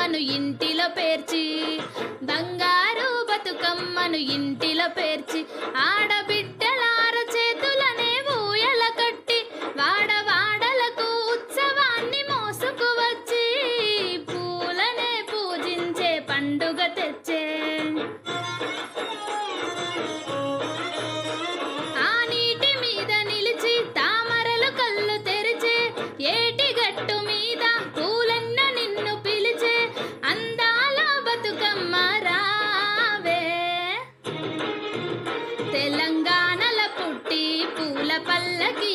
బతుకమ్మను ఇంటిలో పేర్చి బంగారు బతుకమ్మను ఇంటిలో పేర్చి ఆడబిడ్డలార చేతులనే ఊయల కట్టి వాడ వాడలకు ఉత్సవాన్ని మోసుకువచ్చి పూలనే పూజించే పండుగ తెచ్చే. మీద నిలిచి తామరలు కళ్ళు తెరిచే ఏటి గట్టు మీద लगे